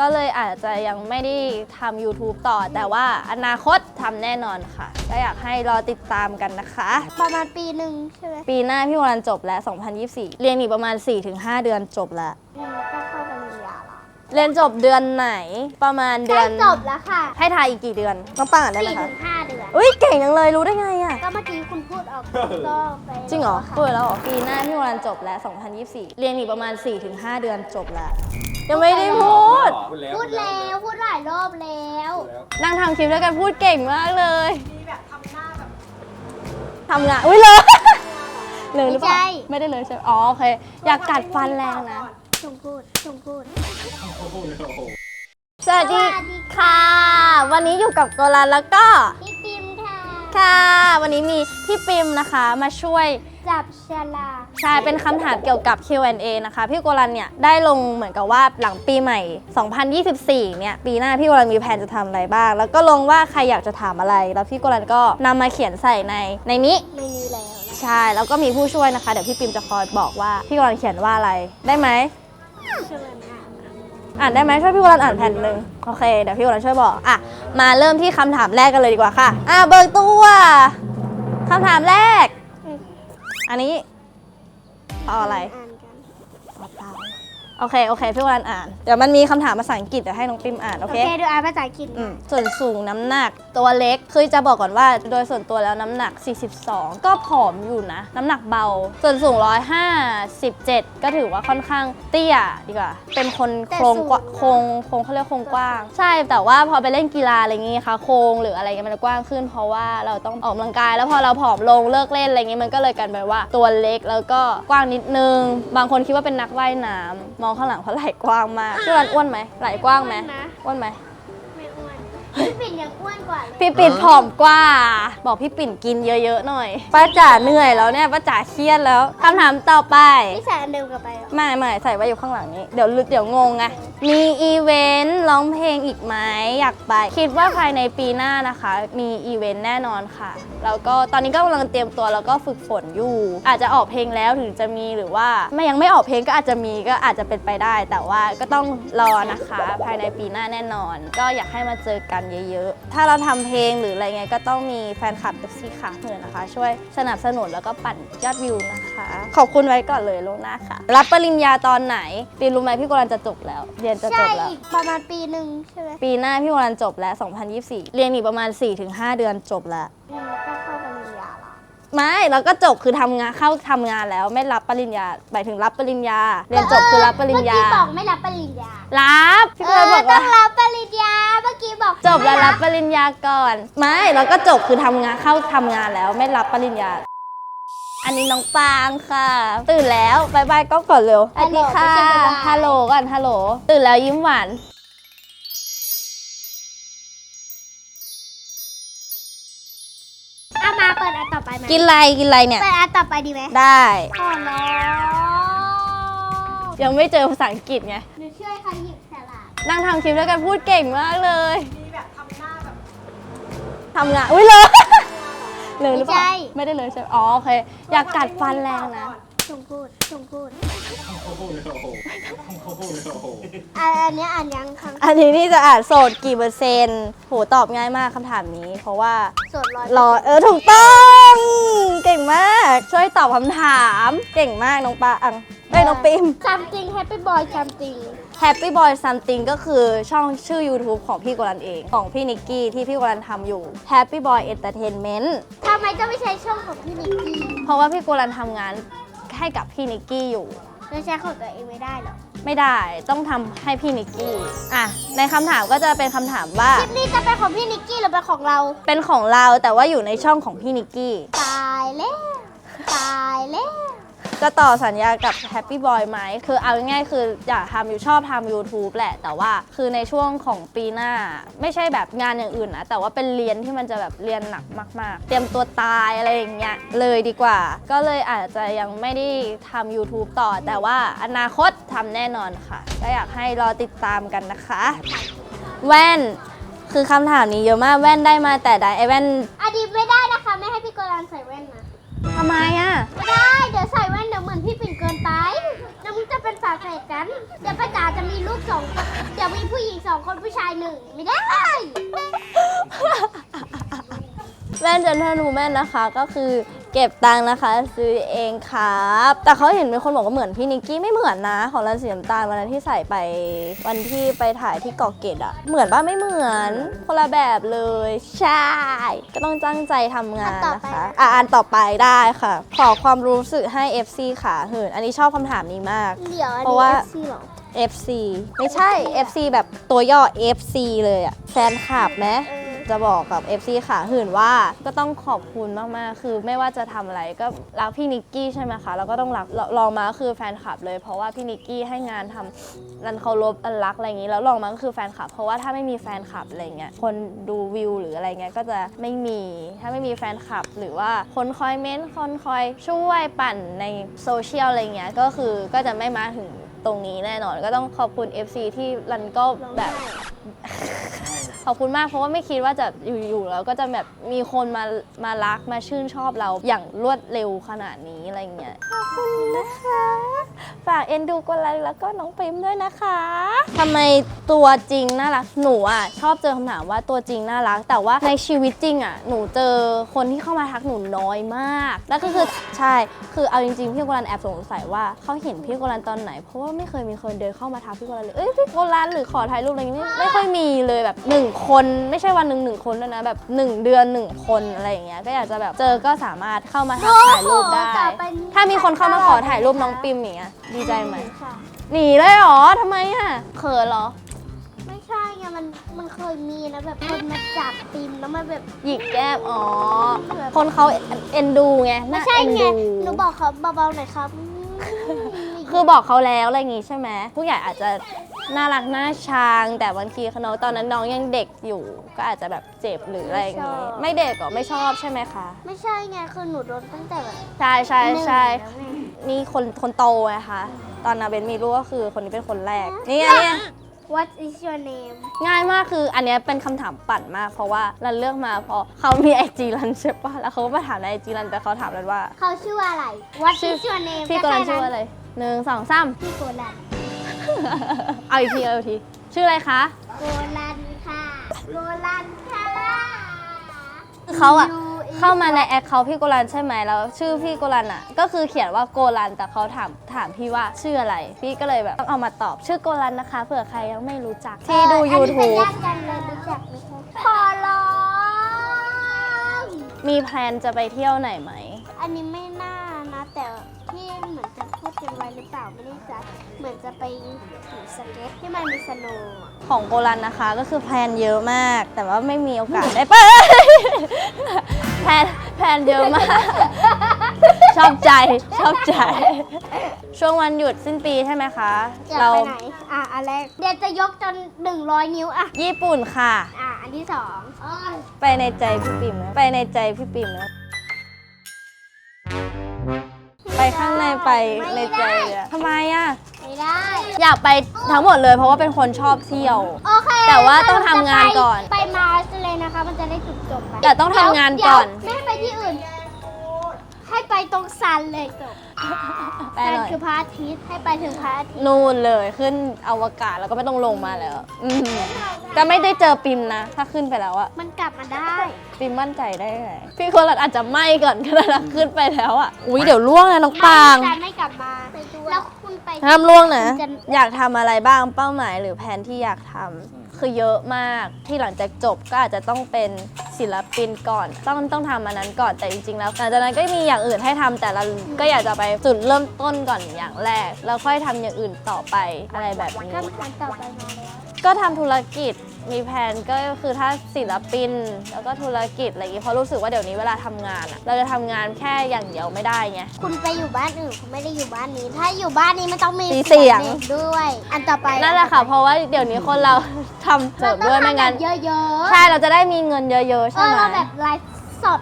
ก็เลยอาจจะยังไม่ได้ทำ YouTube ต่อ แต่ว่าอนาคตทำแน่นอนค่ะ ก็อยากให้รอติดตามกันนะคะ ประมาณปีหนึ่งใช่ไหมปีหน้าพี่วรันจบแล้ว 2024 เรียนอีกประมาณ 4-5 เดือนจบแล้วอืมก็เข้าปริญญาละเรียนจบเดือนไหนประมาณเดืใกล้อน จบแล้วค่ะให้ทายอีกกี่เดือนน้องปังอ่านได้ไหมสี่คะถึงห้าเดือน อุ้ยเก่งจังเลยรู้ได้ไงอะก็เมื่อกี้คุณพูดออกก็ไปจริงเหรอค่ะพูดแล้วเหรอปีหน้าพี่วรันจบแล้ว 2024 เรียนอีกประมาณ 4-5 เดือนจบแล้ว ยังไม่ได้พูดพูดแล้วพูดแล้วพูดหลายรอบแล้ว พูดแล้ว นั่งทำคลิปด้วยกันพูดเก่งมากเลยทำงานอุ้ยเลยเลยหรือเปล่าไม่ได้เลยใช่ไหมอ๋อโอเคอยากกัดฟันแรงนะชงพูดชงพูดพูดแล้วโอ้โหสวัสดีค่ะ วันนี้อยู่กับโกลันแล้วก็ พี่ปิมค่ะ ค่ะ วันนี้มีพี่ปิมนะคะมาช่วย จับฉลากใช่ เป็นคำถามเกี่ยวกับ Q&A นะคะ พี่โกลันเนี่ยได้ลงเหมือนกับว่าหลังปีใหม่ 2024 เนี่ย ปีหน้าพี่โกลันมีแผนจะทำอะไรบ้าง แล้วก็ลงว่าใครอยากจะถามอะไร แล้วพี่โกลันก็นำมาเขียนใส่ในในนี้ ไม่มีแล้วนะใช่ แล้วก็มีผู้ช่วยนะคะ เดี๋ยวพี่ปิมจะคอยบอกว่าพี่โกลันเขียนว่าอะไร ได้ไหมเชิญค่ะอ่านได้ไหมช่วยพี่โกลันอ่านแผ่นหนึ่งโอเคเดี๋ยวพี่โกลันช่วยบอกอะมาเริ่มที่คำถามแรกกันเลยดีกว่าค่ะ อะเบิกตัวคำถามแรก อันนี้เอาอะไร โอเค โอเค พี่โกลันอ่าน เดี๋ยวมันมีคำถามภาษาอังกฤษเดี๋ยวให้น้องปิมอ่าน โอโอเค เคดูอ่านภาษาอังกฤษอืมส่วนสูงน้ำหนักตัวเล็กคือจะบอกก่อนว่าโดยส่วนตัวแล้วน้ำหนัก 42 ก็ผอมอยู่นะ น้ำหนักเบา ส่วนสูง 157 ก็ถือว่าค่อนข้างเตี้ยดีกว่า เป็นคนโครงกว่าโครงโครงเขาเรียกโครงกว้าง ใช่แต่ว่าพอไปเล่นกีฬาอะไรอย่างงี้ค่ะโครงหรืออะไรเงี้ยมันจะกว้างขึ้น เพราะว่าเราต้องออกกำลังกาย แล้วพอเราผอมลงเลิกเล่นอะไรเงี้ยมันก็เลยกลายเป็นว่าตัวเล็กแล้วก็กว้างนิดนึง บางคนคิดว่าเป็นนักว่ายน้ำมองข้างหลังเพราะไหล่กว้างมากพี่รันอ้วนไหมไหล่กว้างไหมนะ อ้วนไหมไม่อ้วน พี่ปิ่นยังอ้วนกว่าเลยพี่ปิ่นผอมกว่า บอกพี่ปิ่นกินเยอะๆหน่อย ป้าจ๋าเหนื่อยแล้วเนี่ยป้าจ๋าเครียดแล้วคำถามต่อไปพี่ใส่อันเดิมกลับไปเหรอไม่ไม่ใส่ไว้อยู่ข้างหลังนี้ เดี๋ยวลึกเดี๋ยวงงไง มีอีเวนต์ร้องเพลงอีกไหมอยากไป คิดว่าภายในปีหน้านะคะ มีอีเวนต์แน่นอนค่ะ แล้วก็ตอนนี้ก็กำลังเตรียมตัวแล้วก็ฝึกฝนอยู่ อาจจะออกเพลงแล้วถึงจะมีหรือว่า ไม่ยังไม่ออกเพลงก็อาจจะมีก็อาจจะเป็นไปได้ แต่ว่าก็ต้องรอนะคะ ภายในปีหน้าแน่นอน ก็อยากให้มาเจอกันเยอะๆถ้าเราทำเพลงหรืออะไรเงี้ยก็ต้องมีแฟนคลับเอฟซีค่ะเหมือนนะคะ ช่วยสนับสนุนแล้วก็ปั่นยอดวิวนะคะ ขอบคุณไว้ก่อนเลยล่วงหน้าค่ะ รับปริญญาตอนไหนปีรู้ไหมพี่กุลันจะจบแล้ว เรียนจะจใช่บแล้ว อีกประมาณปีหนึ่งใช่ไหมปีหน้าพี่กุลันจบแล้ว 2024 เรียนอีกประมาณ 4-5 เดือนจบแล้ว อืมก็เข้าปริญญาละไม่แล้วก็จบคือทำงานเข้าทำงานแล้วไม่รับปริญญาหมายถึงรับปริญญา เรียนจบคือรับปริญญา เมื่อกี้บอกไม่รับปริญญารับพี่เอกุลันอบอกต้อว่างรับปริญญาเมื่อกี้ บอกจบแล้วไม่รับปริญญาก่อน ไม่แล้วก็จบคือทำงานเข้าทำงานแล้วไม่รับปริญญา อันนี้น้องปางค่ะ ตื่นแล้วบายบายก็ก่อนเร็วสวัสดีค่ะ ฮัลโหลก่อนฮัลโหล ตื่นแล้วยิ้มหวานเอามาเปิดอันต่อไปไหมกินอะไรกินอะไรเนี่ย เปิดอันต่อไปดีไหมได้พอแล้ว ยังไม่เจอภาษาอังกฤษไง หนูช่วยเขาหยิบสลัดนั่งทำคลิปด้วยกันพูดเก่งมากเลยทำงาน อุ้ยเลยเลยหรือเปล่า ไม่ได้เลยใช่ไหมอ๋อโอเค อยากกัดฟันแรงนะ ชงพูดชงพูดพูดแล้วโอ้โหพูดแล้วโอ้โหอันอันเนี้ยอ่านยังคำอันนี้นี่จะอ่านโสดกี่เปอร์เซ็นต์โหตอบง่ายมากคำถามนี้ เพราะว่าสดร้อยรอเออถูกต้อง เก่งมาก ช่วยตอบคำถาม เก่งมากน้องปาอังเอ้ยน้องปิมซัมติงแฮปปี้บอยซัมติง Happy Boy Something ก็คือช่องชื่อ YouTube ของพี่โกรันเอง ของพี่นิกกี้ที่พี่โกรันทำอยู่ Happy Boy Entertainment ทำไมจะไม่ใช้ช่องของพี่นิกกี้ เพราะว่าพี่โกรันทำงาน ให้กับพี่นิกกี้อยู่เราใช้ของตัวเองไม่ได้หรอไม่ได้ต้องทำให้พี่นิกกี้อะในคำถามก็จะเป็นคำถามว่า คลิปนี้จะเป็นของพี่นิกกี้หรือเป็นของเรา เป็นของเราแต่ว่าอยู่ในช่องของพี่นิกกี้ ตายแล้ว ตายแล้ว จะต่อสัญญากับ Happy Boy ไหม คือเอาง่ายๆคืออยากทำอยู่ชอบทำ YouTube แหละ แต่ว่าคือในช่วงของปีหน้า ไม่ใช่แบบงานอย่างอื่นนะ แต่ว่าเป็นเรียนที่มันจะแบบเรียนหนักมากๆ เตรียมตัวตายอะไรอย่างเงี้ยเลยดีกว่า ก็เลยอาจจะยังไม่ได้ทำ YouTube ต่อ แต่ว่าอนาคตทำแน่นอนค่ะ ก็อยากให้รอติดตามกันนะคะ แว่น คือคำถามนี้เยอะมากแว่นได้มาแต่ใดไอแว่น อดีตไม่ได้นะคะ ไม่ให้พี่โกรันใส่แว่นนะ ทำไมอะไม่ได้เดี๋ยวใส่แว่นเดี๋ยวเหมือนพี่ปิ่นเกินไปแล้วมันจะเป็นฝาเสร็จกัน เดี๋ยวป้าจ๋าจะมีลูกสองคนเดี๋ยวมีผู้หญิงสองคนผู้ชายหนึ่งไม่ได้แว่นจันทนูแม่นนะคะก็คือ เก็บตังค์นะคะ ซื้อเองครับ แต่เขาเห็นมีคนบอกว่าเหมือนพี่นิกกี้ไม่เหมือนนะ ของรันสีน้ำตาลวันนั้นที่ใส่ไปวันที่ไปถ่ายที่เกาะเกตอะเหมือนป่ะไม่เหมือนคนละแบบเลยใช่ก็ต้องตั้งใจทำงานนะคะอะอันต่อไปได้ค่ะ ขอความรู้สึกให้ FC ค่ะเหินอันนี้ชอบคำถามนี้มาก เดี๋ยวอันเพราะนี้ว่า FC เหรอ FC ไม่ใช่ FC แบบตัวย่อ FC เลยอะแฟนคลับไหม เออ จะบอกกับ FC ขาหื่นว่าก็ต้องขอบคุณมากๆ คือไม่ว่าจะทำอะไรก็รักพี่นิกกี้ใช่ไหมคะแล้วก็ต้องรักลองมาคือแฟนคลับเลย เพราะว่าพี่นิกกี้ให้งานทำรันเคารพอันรักอะไรอย่างนี้ แล้วลองมาก็คือแฟนคลับ เพราะว่าถ้าไม่มีแฟนคลับอะไรเงี้ยคนดูวิวหรืออะไรเงี้ยก็จะไม่มีถ้าไม่มีแฟนคลับ หรือว่าคนคอยเม้นต์คนคอยช่วยปั่นในโซเชียลอะไรเงี้ยก็คือก็จะไม่มาถึงตรงนี้แน่นอนก็ต้องขอบคุณ FC ที่รันก็แบบ ขอบคุณมากเพราะว่าไม่คิดว่าจะอยู่ๆแล้วก็จะแบบมีคนมามารักมาชื่นชอบเราอย่างรวดเร็วขนาดนี้อะไรเงี้ยขอบคุณนะคะ ฝากเอ็นดูกดไลค์แล้วก็น้องปิมด้วยนะคะทำไมตัวจริงน่ารักหนูอะชอบเจอคำถามว่าตัวจริงน่ารัก แต่ว่าในชีวิตจริงอะหนูเจอคนที่เข้ามาทักหนูน้อยมาก แล้วก็คือใช่คือเอาจริงๆพี่โกรันแอบสงสัยว่าเขาเห็นพี่โกรันตอนไหน เพราะว่าไม่เคยมีคนเดินเข้ามาทักพี่โกรันเลยเอ้ยพี่โกรันหรือขอถ่ายรูปอะไรอย่างงี้ไม่ไม่ค่อยมีเลยแบบหนึ่งคนไม่ใช่วันหนึ่งหนึ่งคนด้วยนะ แบบหนึ่งเดือนหนึ่งคนอะไรอย่างเงี้ยก็อยากจะแบบเจอก็สามารถเข้ามาทักถ่ายรูปได้ต่อไปนี้ถ้ามีคนเข้ามาขอถ่ายรูปน้องปิมอย่างเงี้ยดีใจไหมค่ะหนีเลยเหรอทำไมอะเขินเหรอไม่ใช่ไงมันมันเคยมีนะแบบคนมาจับปิมแล้วมันแบบหยิกแก้มอ๋อคนเขาเอ็นดูไงไม่น่าใช่เอ็นไงดู หนูบอกเขาเบาๆหน่อยครับ คือบอกเขาแล้วอะไรอย่างงี้ใช่ไหมผู้ใหญ่อาจจะน่ารักน่าชังแต่บางทีน้องตอนนั้นน้องยังเด็กอยู่ ก็อาจจะแบบเจ็บหรืออะไรอย่างงี้ไม่เด็กก็ไม่ชอบใช่ไหมคะไม่ใช่ไงคือหนูโดนตั้งแต่แบบใช่ใช่ใช่หนึ่งแล้วไงนี่คนคนโตไงคะตอนนาเบนมีลูกก็คือคนนี้เป็นคนแรกนี่ไงเนี่ย What is your name ง่ายมากคืออันเนี้ยเป็นคำถามปั่นมาก เพราะว่ารันเลือกมาเพราะเขามีไอจีรันใช่ปะแล้วเขาก็มาถามในไอจีรันแต่เขาถามรันว่าเขาชื่ออะไร What ชื่อ is your name พี่โกรันแค่ชื่ออะไร หนึ่งสองสามพี่โกรันเอาอีกทีเอาอีกที ชื่ออะไรคะ โกรันค่ะโกรันค่ะเขาอะ You is เข้ามาในแอคเขาพี่โกรันใช่ไหมแล้ว ชื่อพี่โกรันอะก็คือเขียนว่าโกรันแต่เขาถามถามพี่ว่าชื่ออะไร พี่ก็เลยแบบต้องเอามาตอบชื่อโกรันนะคะเผื่อใครยังไม่รู้จักที่ดูเอ่ออันนี้เป็น YouTube ญาติกันเลยรู้จักไหมคะขอร้องมีแพลนจะไปเที่ยวไหนไหม อันนี้ไม่น่านะแต่ ที่เหมือนจะพูดกันไว้หรือเปล่าไม่แน่ใจเหมือนจะไปขี่สเก็ตที่มันมีสโนว์อะของโกรันนะคะก็คือแพลนเยอะมาก แต่ว่าไม่มีโอกาสได้ไป แพลนแพลนเยอะมาก ชอบใจชอบใจ ช่วงวันหยุดสิ้นปีใช่ไหมคะ อยากเราไปไหน อะอันแรกเดี๋ยวจะยกจน 100 นิ้วอะ ญี่ปุ่นค่ะ อะ อันที่สองอ้อนไปในใจพี่ปิ่มนะไปในใจพี่ปิ่มนะ ข้างในไปในใจเลยอะทำไมอะ ไม่ได้ อยากไปทั้งหมดเลย เพราะว่าเป็นคนชอบเที่ยว โอเคแต่ว่าต้องทำงานก่อน ไปมาร์สเลยนะคะ มันจะได้จบจบๆไปแต่ต้องทำงานก่อน เดี๋ยวไม่ให้ไปที่อื่น ให้ไปตรงซันเลยจบไปซันหน่อย คือพระอาทิตย์ให้ไปถึงพระอาทิตย์นู่นเลยขึ้นอวกาศแล้วก็ไม่ต้องลงมาแล้ว อืมแต่ไม่ได้เจอปิมนะ ถ้าขึ้นไปแล้วอะมันกลับมาได้ ปิมมั่นใจได้ไงพี่คนละอาจจะไหม้ก่อนก็ได้นะขึ้นไปแล้วอะอุ้ยเดี๋ยวล่วงนะน้องปางซันไม่กลับมาแล้วคุณไป ห้ามล่วงนะ จะ อยากทำอะไรบ้างเป้าหมายหรือแผนที่อยากทำคือเยอะมากที่หลังจากจบก็อาจจะต้องเป็นศิลปินก่อน ต้องต้องทำอันนั้นก่อนแต่จริงๆแล้วหลังจากนั้นก็มีอย่างอื่นให้ทำแต่เราก็อยากจะไปจุดเริ่มต้นก่อนอย่างแรก แล้วค่อยทำอย่างอื่นต่อไปอะไรแบบนี้ ก็อันต่อไปมาแล้วก็ทำธุรกิจ มีแผนก็คือถ้าศิลปิน แล้วก็ธุรกิจอะไรอย่างนี้เพราะรู้สึกว่าเดี๋ยวนี้เวลาทำงานอะเราจะทำงานแค่อย่างเดียวไม่ได้ไง คุณไปอยู่บ้านอื่นคุณไม่ได้อยู่บ้านนี้ ถ้าอยู่บ้านนี้มันต้องมีมีเสียงด็กด้วย อันต่อไปนั่นแหละค่ะ เพราะว่าเดี๋ยวนี้คนเรา ทำเสริมด้วยไม่งั้นเยอะๆใช่เราจะได้มีเงินเยอะๆ เอใช่อไหม เราแบบไลฟ์สด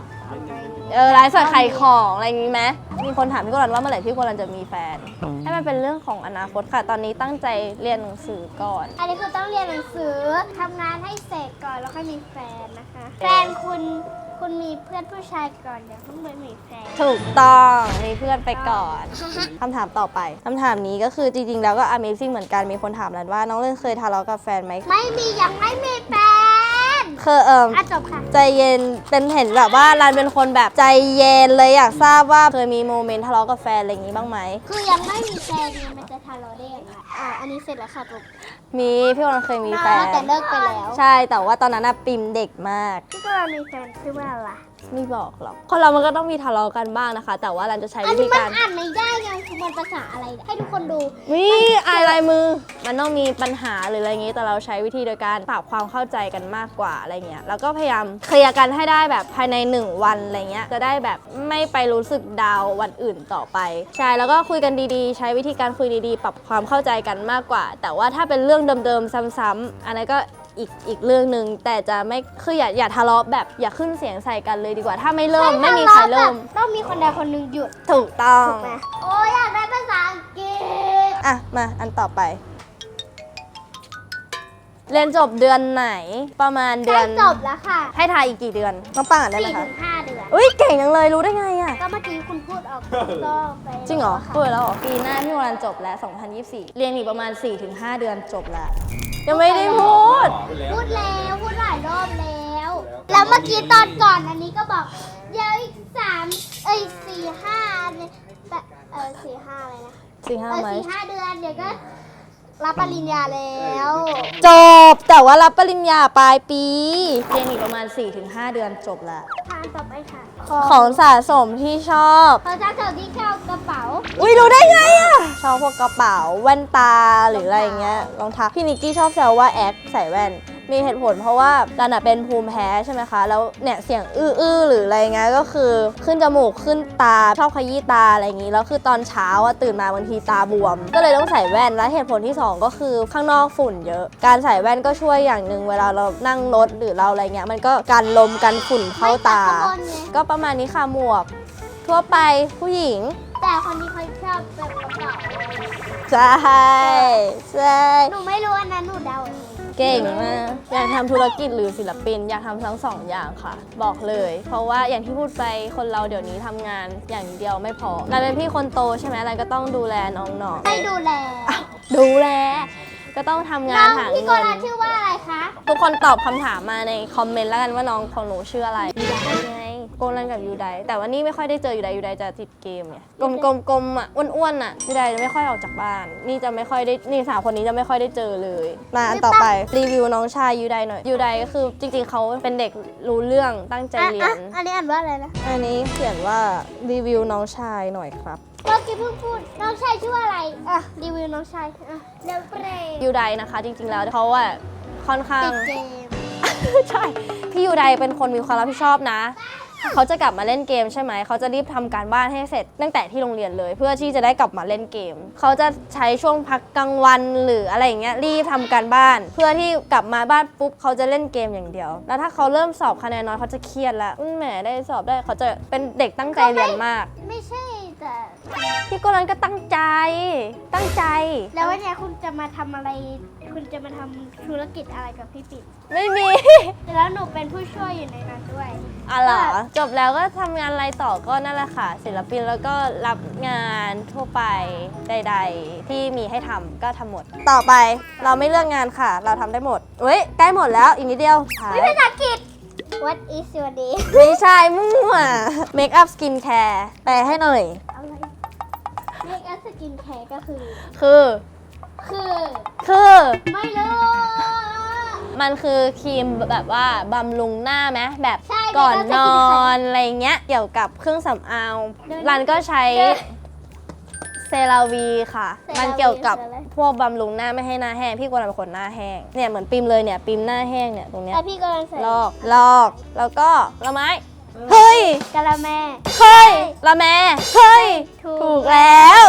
เออไลฟ์สดขายของอะไรอย่างนี้ไหมมีคนถามพี่โกรันว่าเมื่อไหร่พี่โกรันจะมีแฟน ให้มันเป็นเรื่องของอนาคตค่ะ ตอนนี้ตั้งใจเรียนหนังสือก่อน อันนี้คือต้องเรียนหนังสือทำงานให้เสร็จก่อนแล้วค่อยมีแฟนนะคะ แฟนคุณคุณมีเพื่อนผู้ชายก่อนเดี๋ยวเพิ่งไปมีแฟน ถูกต้องมีเพื่อนไปก่อนคำถามต่อไปคำถามนี้ก็คือจริงๆแล้วก็ Amazing เหมือนกันมีคนถามรันว่าน้องเล่นเคยทะเลาะกับแฟนไหม ไม่มียังไม่มีแฟนเคยเอิมอะจบค่ะ ใจเย็นเป็นเห็นแบบว่ารันเป็นคนแบบใจเย็นเลยอยากทราบว่าเคยมีโมเมนต์ทะเลาะกับแฟนอะไรอย่างนี้บ้างไหม คือยังไม่มีแฟนไงมันจะทะเลาะได้ยังไงอะอันนี้เสร็จแล้วค่ะจบมีพี่วันเคยมีแฟนแต่เลิกไปแล้ว ใช่แต่ว่าตอนนั้นน่ะปิมเด็กมาก พี่ก็มีแฟนชื่อว่าอะไร ไม่บอกหรอกคนเรามันก็ต้องมีทะเลาะกันบ้างนะคะ แต่ว่ารันจะใช้อันวินี้ธีมันการอ่านไม่ได้ไงคือมันภาษาอะไรให้ทุกคนดู วิอายลายมือ มันต้องมีปัญหาหรืออะไรอย่างนี้ แต่เราใช้วิธีโดยการปรับความเข้าใจกันมากกว่าอะไรเงี้ย แล้วก็พยายามเคลียร์กันให้ได้แบบภายใน 1 วันอะไรเงี้ย จะได้แบบไม่ไปรู้สึกดาวน์วันอื่นต่อไป ใช่ แล้วก็คุยกันดีๆ ใช้วิธีการคุยดีๆ ปรับความเข้าใจกันมากกว่า แต่ว่าถ้าเป็นเรื่องเดิมๆ ซ้ำๆอันนั้นก็ อีกอีกเรื่องหนึ่งแต่จะไม่คืออย่าอย่าทะเลาะแบบอย่าขึ้นเสียงใส่กันเลยดีกว่า ถ้าไม่เริ่มไม่มีใครเริ่มต้องมีคนใดคนหนึ่งหยุดถูกต้องถูกไหมโอ้ยอยากได้ภาษาอังกฤษอะมาอันต่อไป เรียนจบเดือนไหนประมาณเดืใกล้อนจบแล้วค่ะให้ทายอีกกี่เดือนน้องปังอ่านได้ไหมสี่คะถึงห้าเดือน อุ้ยเก่งจังเลยรู้ได้ไงอะก็เมื่อกี้คุณพูด ออกก็ไปจริงเหรอค่ะพูดไปแล้วเหรอปีหน้าพี่วรันจบแล้ว 2024 เรียนอีกประมาณ 4-5 เดือนจบแล้ว ยังไม่ได้พูด พูดแล้วพูดหลายรอบแล้ว แล้วเมื่อกี้ตอนก่อนอันนี้ก็บอกเดี๋ยวอีกสามเอ้ยสี่ห้าเนี่ยแต่เออสี่ห้าอะไรนะสี่ห้าเออไหมสี่ห้าเดือนเดี๋ยวก็ รับปริญญาแล้ว จบแต่ว่ารับปริญญาปลายปี เรียนอีกประมาณ 4-5 เดือนจบแล้วทางต่อไปค่ะของสะสมที่ชอบเขาจะเสิร์ฟที่เข้ากระเป๋า อุ้ยรู้ได้ไงอะชอบพวกกระเป๋าแว่นตาหรืออะไรอย่างเงี้ยรองเท้าพี่นิกกี้ชอบแซวว่าแอคใส่แว่น มีเหตุผลเพราะว่าดันอะเป็นภูมิแพ้ใช่ไหมคะ แล้วเนี่ยเสียงอื้อๆหรืออะไรเงี้ยก็คือขึ้นจมูกขึ้นตาชอบขยี้ตาอะไรอย่างงี้แล้วคือตอนเช้าอะตื่นมาบางทีตาบวม ก็เลยต้องใส่แว่นและเหตุผลที่สองก็คือข้างนอกฝุ่นเยอะ การใส่แว่นก็ช่วยอย่างหนึ่งเวลาเรานั่งรถหรือเราอะไรเงี้ยมันก็กันลมกันฝุ่นเข้าตาไม่ตัดข้างบนไงก็ประมาณนี้ค่ะหมวก ทั่วไปผู้หญิง แต่คนนี้เขาชอบแบบกระเป๋าใช่ใช่หนูไม่รู้อันนั้นหนูเดาเอง เก่งมากอยากทำธุรกิจหรือศิลปิน อยากทำทั้งสองอย่างค่ะ บอกเลย เพราะว่าอย่างที่พูดไปคนเราเดี๋ยวนี้ทำงานอย่างเดียวไม่พอเราเป็นพี่คนโตใช่ไหมเราก็ต้องดูแลน้องๆ ให้ดูแลดูแล ก็ต้องทำงาน้นองหาพี่โกเงินราชื่อว่าอะไรคะ ทุกคนตอบคำถามมาในคอมเมนต์แล้วกันว่าน้องของหนูชื่ออะไรยูไดไง โกลันกับยูไดแต่ว่านี่ไม่ค่อยได้เจอยูไดยูไดจะติดเกมไงกลมกลมกลมอะอ้วนๆอะยูไดจะไม่ค่อยออกจากบ้าน นี่จะไม่ค่อยได้นี่สามคนนี้จะไม่ค่อยได้เจอเลย มาอันต่อไปรีวิวน้องชายยูไดหน่อยยูไดก็คือจริงๆเขาเป็นเด็กรู้เรื่องตั้งใจเรียนอะอะอันนี้อ่านว่าอะไรนะอันนี้เขียนว่ารีวิวน้องชายหน่อยครับเมื่อกี้เพิ่งพูดน้องชายชื่อว่าอะไรอะรีวิวน้องชายอะเร็วเปรย์ยูไดนะคะ จริง ๆ แล้วเขาอะค่อนข้างติดเกมใช่ พี่ยูไดเป็นคนมีความรับผิดชอบนะ เขาจะกลับมาเล่นเกมใช่ไหม เขาจะรีบทำการบ้านให้เสร็จตั้งแต่ที่โรงเรียนเลย เพื่อที่จะได้กลับมาเล่นเกม เขาจะใช้ช่วงพักกลางวันหรืออะไรอย่างเงี้ยรีบทำการบ้าน เพื่อที่กลับมาบ้านปุ๊บเขาจะเล่นเกมอย่างเดียว แล้วถ้าเขาเริ่มสอบคะแนนน้อยเขาจะเครียดแล้วแหมได้สอบได้เขาจะเป็นเด็กตั้งใจเรียนมาก ไม่ใช่ แต่พี่โกรันก็ตั้งใจ ตั้งใจ แล้ววันเนี้ยคุณจะมาทำอะไร คุณจะมาทำธุรกิจอะไรกับพี่ปิ่นไม่มี แล้วหนูเป็นผู้ช่วยอยู่ในนั้นด้วยอ๋อเหรอจบแล้วก็ทำงานอะไรต่อก็นั่นแหละค่ะ ศิลปินแล้วก็รับงานทั่วไปใด ๆ ที่มีให้ทำก็ทำหมด ต่อไปเราไม่เลือกงานค่ะ เราทำได้หมดเว้ยใกล้หมดแล้วอีกนิดเดียวท้ายไม่ภาษาอังกฤษ What is your day ไม่ใช่มั่วเมคอัพสกินแคร์แปลให้หน่อย อะไร Make up skin care ก็คือ คือ คือ คือ ไม่รู้มันคือครีมแบบว่าบำรุงหน้าไหมแบบใช่ก่อน Make up น skin อ care นอะไรเงี้ย เกี่ยวกับเครื่องสำอางเดี๋ยวรันก็ใช้เดี๋ยวเซราวีค่ะเซราวีมันเกี่ยวกับคืออะไรพวกบำรุงหน้าไม่ให้หน้าแห้ง พี่กวนเป็นคนหน้าแห้ง เนี่ยเหมือนปิมเลยเนี่ยปิมหน้าแห้งเนี่ยตรงเนี้ยแต่พี่กำลังใส่ลอกลอก แล้วก็ละไม้ เฮ้ย กะละแม่ เฮ้ย ละแมเฮ้ย ถูก ถูกแล้ว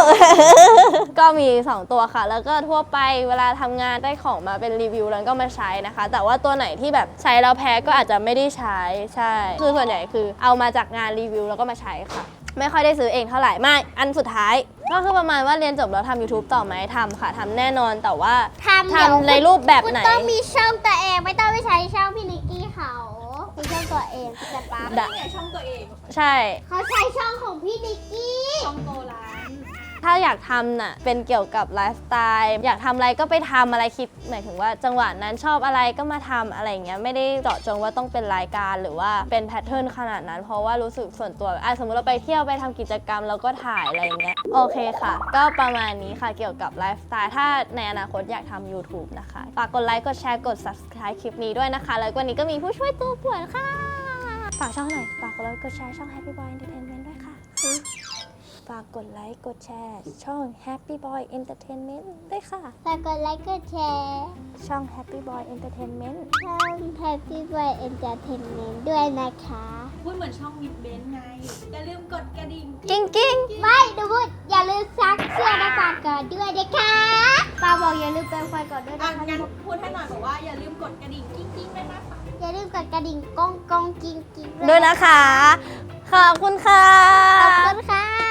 ก็มี 2 ตัวค่ะ แล้วก็ทั่วไปเวลาทำงานได้ของมาเป็นรีวิวแล้วก็มาใช้นะคะ แต่ว่าตัวไหนที่แบบใช้แล้วแพ้ก็อาจจะไม่ได้ใช้ใช่ คือส่วนใหญ่คือเอามาจากงานรีวิวแล้วก็มาใช้ค่ะ ไม่ค่อยได้ซื้อเองเท่าไหร่ไม่อันสุดท้าย ก็คือประมาณว่าเรียนจบแล้วทำ YouTube ต่อไหมทำค่ะทำแน่นอนแต่ว่าทำเดี๋ยวทำในรูปแบบไหนคุณต้องมีช่องตัวเองไม่ต้องไปใช้ช่องพี่นิกกี้เขา มีช่องตัวเองแต่ป้าดะ นี่ไงช่องตัวเอง ใช่ เขาใช้ช่องของพี่นิกกี้ ช่องโตร้าน ถ้าอยากทำน่ะเป็นเกี่ยวกับไลฟ์สไตล์อยากทำอะไรก็ไปทำอะไรคิดหมายถึงว่าจังหวะนั้นชอบอะไรก็มาทำอะไรอย่างเงี้ยไม่ได้เจาะจงว่าต้องเป็นรายการหรือว่าเป็นแพทเทิร์นขนาดนั้น เพราะว่ารู้สึกส่วนตัวอะสมมติเราไปเที่ยวไปทำกิจกรรมแล้วก็ถ่ายอะไรอย่างเงี้ยโอเคค่ะ ก็ประมาณนี้ค่ะเกี่ยวกับไลฟ์สไตล์ถ้าในอนาคตอยากทำ YouTube นะคะฝากกดไลค์กดแชร์กด subscribe คลิปนี้ด้วยนะคะ แล้ววันนี้ก็มีผู้ช่วยตัวป่วนค่ะฝากช่องหน่อยฝากกดไลค์กดแชร์ช่อง Happy Boy Entertainment ด้วยค่ะากกดไลค์ กดแชร์ ช่อง Happy Boy Entertainment ด้วยค่ะ ฝากกดไลค์กดแชร์ช่อง Happy Boy Entertainment ช่อง Happy Boy Entertainment ด้วยนะคะ พูดเหมือนช่องวิดเบนไง อย่าลืมกดกระดิ่ง กิ้งกิ้งไม่ดูพูดอย่าลืมซักเสื้อหน้าต่างก่อนด้วยนะคะป้าบอกอย่าลืมแปรงฟันก่อนด้วยอะนะคะงั้นพูดให้หน่อยบอกว่าอย่าลืมกดกระดิ่งกิ๊งกิ๊งด้วยนะคะอย่าลืมกดกระดิ่งก้องก้องกิ้งกิ้งด้วยนะคะ ขอบคุณค่ะ ขอบคุณค่ะ